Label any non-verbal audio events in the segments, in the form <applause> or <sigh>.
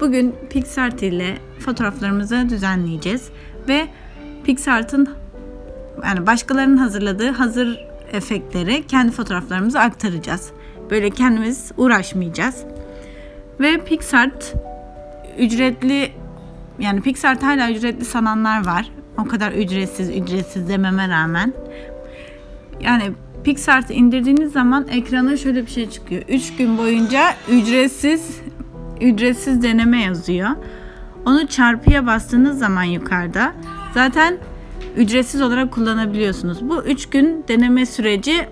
Bugün PixArt ile fotoğraflarımızı düzenleyeceğiz ve PixArt'ın yani başkalarının hazırladığı hazır efektleri kendi fotoğraflarımıza aktaracağız. Böyle kendimiz uğraşmayacağız. Ve PixArt ücretli yani PixArt hala ücretli sananlar var. O kadar ücretsiz ücretsiz dememe rağmen. Yani PixArt'ı indirdiğiniz zaman ekrana şöyle bir şey çıkıyor. 3 gün boyunca ücretsiz ücretsiz deneme yazıyor. Onu çarpıya bastığınız zaman yukarıda zaten ücretsiz olarak kullanabiliyorsunuz. Bu 3 gün deneme süreci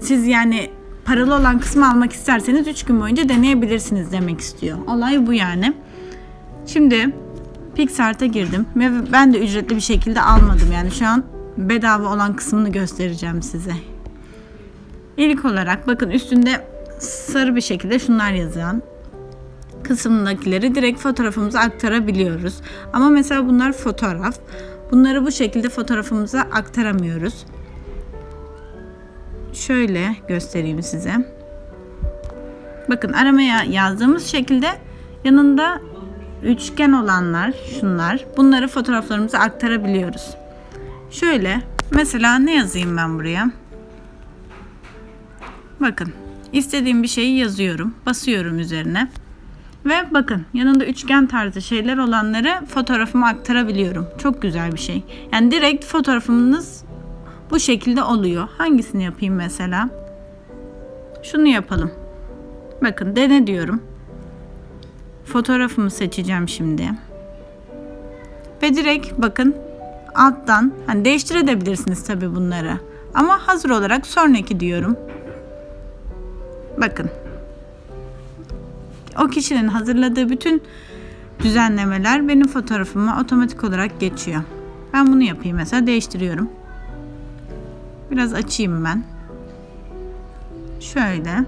siz yani paralı olan kısmı almak isterseniz 3 gün boyunca deneyebilirsiniz demek istiyor. Olay bu yani. Şimdi PixArt'a girdim ve ben de ücretli bir şekilde almadım. Yani şu an bedava olan kısmını göstereceğim size. İlk olarak bakın üstünde sarı bir şekilde şunlar yazan kısımdakileri direkt fotoğrafımıza aktarabiliyoruz. Ama mesela bunlar fotoğraf. Bunları bu şekilde fotoğrafımıza aktaramıyoruz. Şöyle göstereyim size. Bakın aramaya yazdığımız şekilde yanında üçgen olanlar şunlar. Bunları fotoğraflarımıza aktarabiliyoruz. Şöyle mesela ne yazayım ben buraya? Bakın istediğim bir şeyi yazıyorum. Basıyorum üzerine. Ve bakın yanında üçgen tarzı şeyler olanları fotoğrafıma aktarabiliyorum. Çok güzel bir şey. Yani direkt fotoğrafımız bu şekilde oluyor. Hangisini yapayım mesela? Şunu yapalım. Bakın dene diyorum. Fotoğrafımı seçeceğim şimdi. Ve direkt bakın alttan hani değiştirebilirsiniz tabi bunları. Ama hazır olarak sonraki diyorum. Bakın. O kişinin hazırladığı bütün düzenlemeler benim fotoğrafıma otomatik olarak geçiyor. Ben bunu yapayım mesela değiştiriyorum. Biraz açayım ben. Şöyle.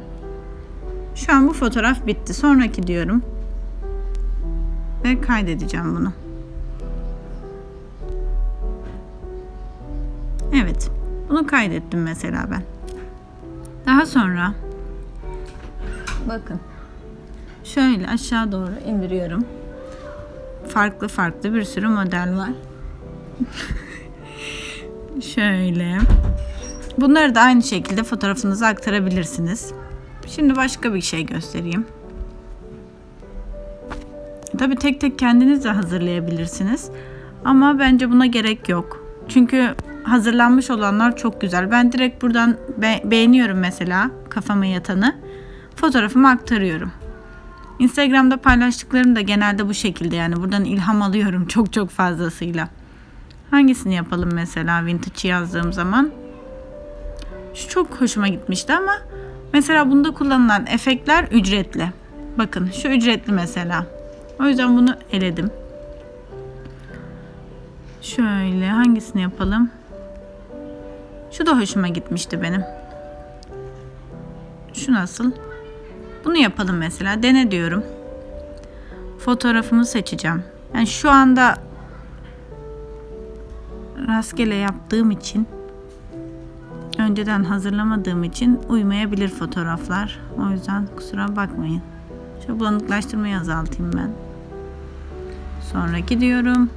Şu an bu fotoğraf bitti. Sonraki diyorum. Ve kaydedeceğim bunu. Evet. Bunu kaydettim mesela ben. Daha sonra bakın şöyle aşağı doğru indiriyorum. Farklı farklı bir sürü model var. <laughs> şöyle. Bunları da aynı şekilde fotoğrafınıza aktarabilirsiniz. Şimdi başka bir şey göstereyim. Tabi tek tek kendiniz de hazırlayabilirsiniz. Ama bence buna gerek yok. Çünkü hazırlanmış olanlar çok güzel. Ben direkt buradan be- beğeniyorum mesela kafama yatanı. Fotoğrafımı aktarıyorum. Instagram'da paylaştıklarım da genelde bu şekilde yani buradan ilham alıyorum <laughs> çok çok fazlasıyla. Hangisini yapalım mesela vintage yazdığım zaman? Şu çok hoşuma gitmişti ama mesela bunda kullanılan efektler ücretli. Bakın şu ücretli mesela. O yüzden bunu eledim. Şöyle hangisini yapalım? Şu da hoşuma gitmişti benim. Şu nasıl? Bunu yapalım mesela. Dene diyorum. Fotoğrafımı seçeceğim. Yani şu anda rastgele yaptığım için önceden hazırlamadığım için uymayabilir fotoğraflar. O yüzden kusura bakmayın. Şu bulanıklaştırmayı azaltayım ben. Sonraki diyorum.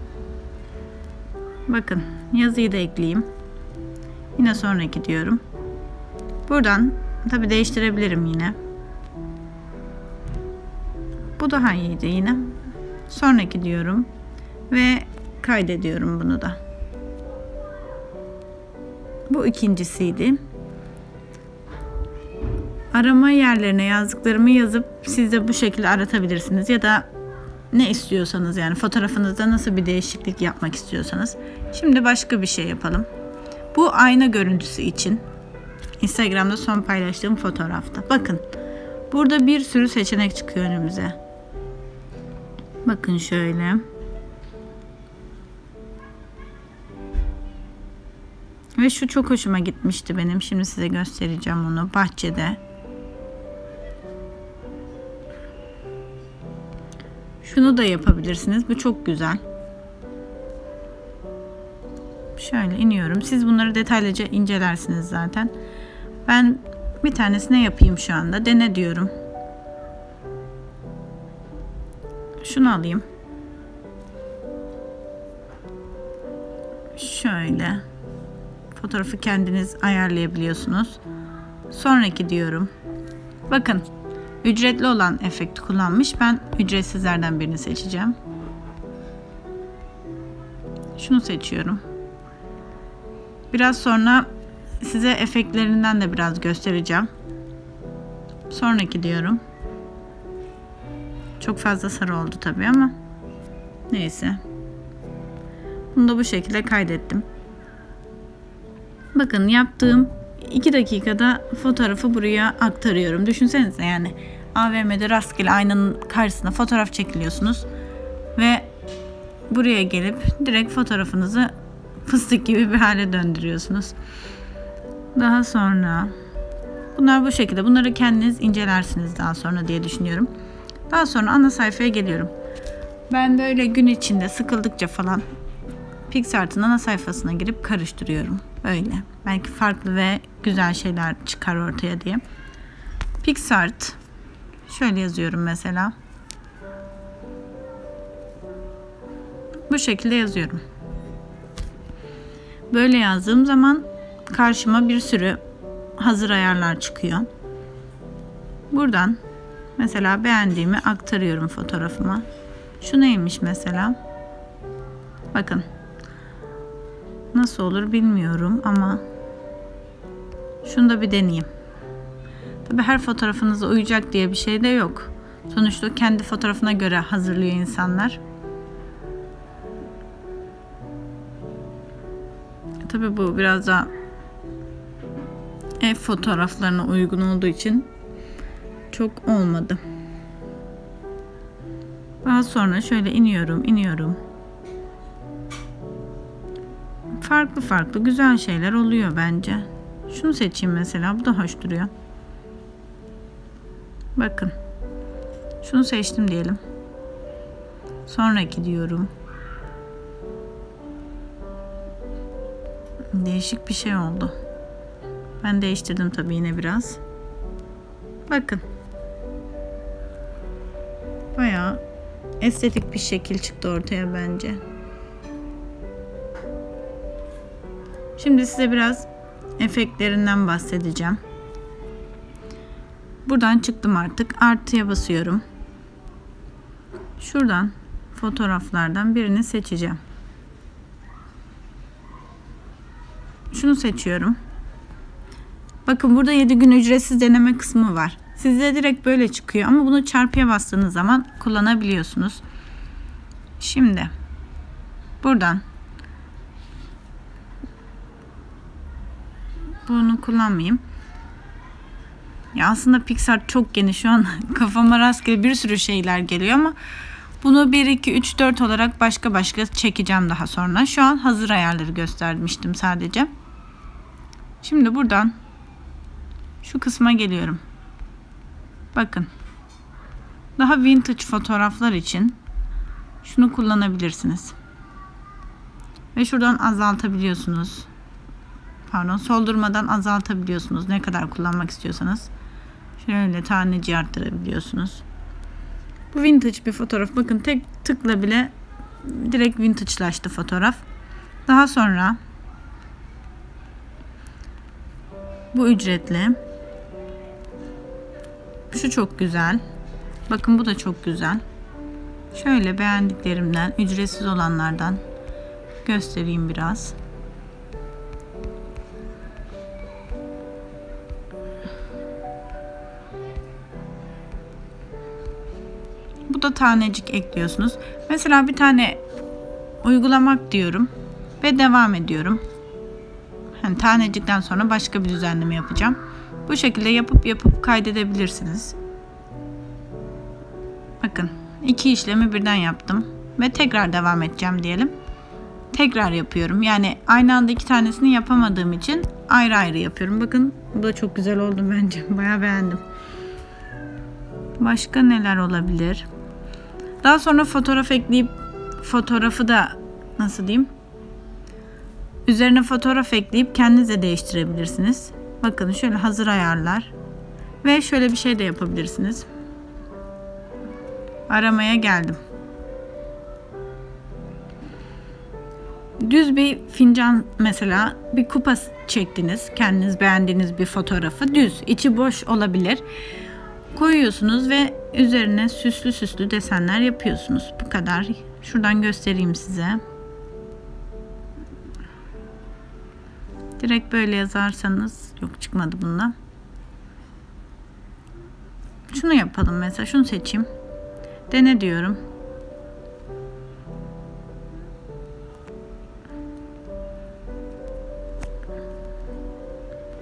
Bakın yazıyı da ekleyeyim. Yine sonraki diyorum. Buradan tabi değiştirebilirim yine. Bu daha iyiydi yine. Sonraki diyorum. Ve kaydediyorum bunu da. Bu ikincisiydi. Arama yerlerine yazdıklarımı yazıp siz de bu şekilde aratabilirsiniz ya da ne istiyorsanız yani fotoğrafınızda nasıl bir değişiklik yapmak istiyorsanız. Şimdi başka bir şey yapalım. Bu ayna görüntüsü için Instagram'da son paylaştığım fotoğrafta. Bakın burada bir sürü seçenek çıkıyor önümüze. Bakın şöyle. Ve şu çok hoşuma gitmişti benim. Şimdi size göstereceğim onu bahçede. Şunu da yapabilirsiniz. Bu çok güzel. Şöyle iniyorum. Siz bunları detaylıca incelersiniz zaten. Ben bir tanesine yapayım şu anda. Dene diyorum. Şunu alayım. Şöyle. Fotoğrafı kendiniz ayarlayabiliyorsunuz. Sonraki diyorum. Bakın. Ücretli olan efekti kullanmış. Ben ücretsizlerden birini seçeceğim. Şunu seçiyorum. Biraz sonra size efektlerinden de biraz göstereceğim. Sonraki diyorum. Çok fazla sarı oldu tabii ama neyse. Bunu da bu şekilde kaydettim. Bakın yaptığım 2 dakikada fotoğrafı buraya aktarıyorum. Düşünsenize yani AVM'de rastgele aynanın karşısına fotoğraf çekiliyorsunuz ve buraya gelip direkt fotoğrafınızı <laughs> fıstık gibi bir hale döndürüyorsunuz. Daha sonra bunlar bu şekilde. Bunları kendiniz incelersiniz daha sonra diye düşünüyorum. Daha sonra ana sayfaya geliyorum. Ben de öyle gün içinde sıkıldıkça falan PixArt'ın ana sayfasına girip karıştırıyorum. Böyle. Belki farklı ve güzel şeyler çıkar ortaya diye. PixArt şöyle yazıyorum mesela. Bu şekilde yazıyorum. Böyle yazdığım zaman karşıma bir sürü hazır ayarlar çıkıyor. Buradan mesela beğendiğimi aktarıyorum fotoğrafıma. Şu neymiş mesela? Bakın. Nasıl olur bilmiyorum ama şunu da bir deneyeyim. Tabi her fotoğrafınıza uyacak diye bir şey de yok. Sonuçta kendi fotoğrafına göre hazırlıyor insanlar. Tabi bu biraz da ev fotoğraflarına uygun olduğu için çok olmadı. Daha sonra şöyle iniyorum, iniyorum. Farklı farklı güzel şeyler oluyor bence. Şunu seçeyim mesela. Bu da hoş duruyor. Bakın. Şunu seçtim diyelim. Sonraki diyorum. Değişik bir şey oldu. Ben değiştirdim tabii yine biraz. Bakın. Bayağı estetik bir şekil çıktı ortaya bence. Şimdi size biraz efektlerinden bahsedeceğim. Buradan çıktım artık. Artıya basıyorum. Şuradan fotoğraflardan birini seçeceğim. Şunu seçiyorum. Bakın burada 7 gün ücretsiz deneme kısmı var. Sizde direkt böyle çıkıyor ama bunu çarpıya bastığınız zaman kullanabiliyorsunuz. Şimdi buradan bunu kullanmayayım. Ya aslında Pixar çok geniş şu an <laughs> kafama rastgele bir sürü şeyler geliyor ama bunu 1, 2, 3, 4 olarak başka başka çekeceğim daha sonra. Şu an hazır ayarları göstermiştim sadece. Şimdi buradan şu kısma geliyorum. Bakın. Daha vintage fotoğraflar için şunu kullanabilirsiniz. Ve şuradan azaltabiliyorsunuz. Pardon, soldurmadan azaltabiliyorsunuz ne kadar kullanmak istiyorsanız. Şöyle taneci arttırabiliyorsunuz. Bu vintage bir fotoğraf. Bakın tek tıkla bile direkt vintage'laştı fotoğraf. Daha sonra bu ücretli. Şu çok güzel. Bakın bu da çok güzel. Şöyle beğendiklerimden, ücretsiz olanlardan göstereyim biraz. Bu da tanecik ekliyorsunuz. Mesela bir tane uygulamak diyorum ve devam ediyorum. Hani tanecikten sonra başka bir düzenleme yapacağım. Bu şekilde yapıp yapıp kaydedebilirsiniz. Bakın iki işlemi birden yaptım ve tekrar devam edeceğim diyelim. Tekrar yapıyorum. Yani aynı anda iki tanesini yapamadığım için ayrı ayrı yapıyorum. Bakın bu da çok güzel oldu bence. <laughs> Bayağı beğendim. Başka neler olabilir? Daha sonra fotoğraf ekleyip fotoğrafı da nasıl diyeyim? Üzerine fotoğraf ekleyip kendiniz de değiştirebilirsiniz. Bakın şöyle hazır ayarlar. Ve şöyle bir şey de yapabilirsiniz. Aramaya geldim. Düz bir fincan mesela bir kupa çektiniz. Kendiniz beğendiğiniz bir fotoğrafı düz, içi boş olabilir. Koyuyorsunuz ve üzerine süslü süslü desenler yapıyorsunuz. Bu kadar. Şuradan göstereyim size. Direkt böyle yazarsanız yok çıkmadı bundan. Şunu yapalım mesela. Şunu seçeyim. Dene diyorum.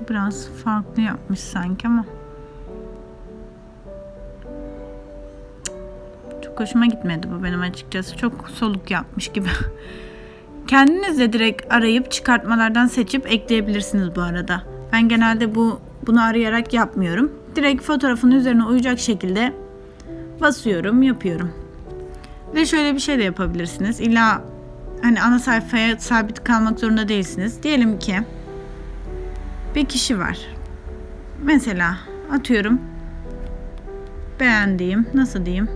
Biraz farklı yapmış sanki ama. Çok hoşuma gitmedi bu benim açıkçası. Çok soluk yapmış gibi. <laughs> Kendiniz de direkt arayıp çıkartmalardan seçip ekleyebilirsiniz bu arada. Ben genelde bu bunu arayarak yapmıyorum. Direkt fotoğrafın üzerine uyacak şekilde basıyorum, yapıyorum. Ve şöyle bir şey de yapabilirsiniz. İlla hani ana sayfaya sabit kalmak zorunda değilsiniz. Diyelim ki bir kişi var. Mesela atıyorum beğendiğim, nasıl diyeyim?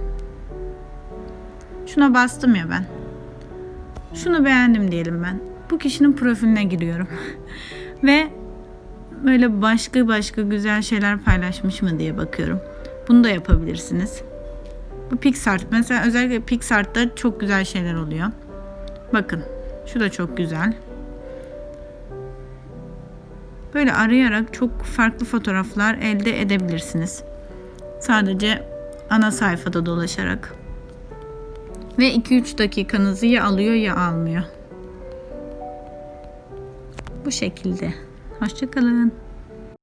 Şuna bastım ya ben. Şunu beğendim diyelim ben. Bu kişinin profiline giriyorum. <laughs> Ve böyle başka başka güzel şeyler paylaşmış mı diye bakıyorum. Bunu da yapabilirsiniz. Bu PixArt mesela özellikle PixArt'ta çok güzel şeyler oluyor. Bakın şu da çok güzel. Böyle arayarak çok farklı fotoğraflar elde edebilirsiniz. Sadece ana sayfada dolaşarak. Ve 2-3 dakikanızı ya alıyor ya almıyor. Bu şekilde. Hoşçakalın.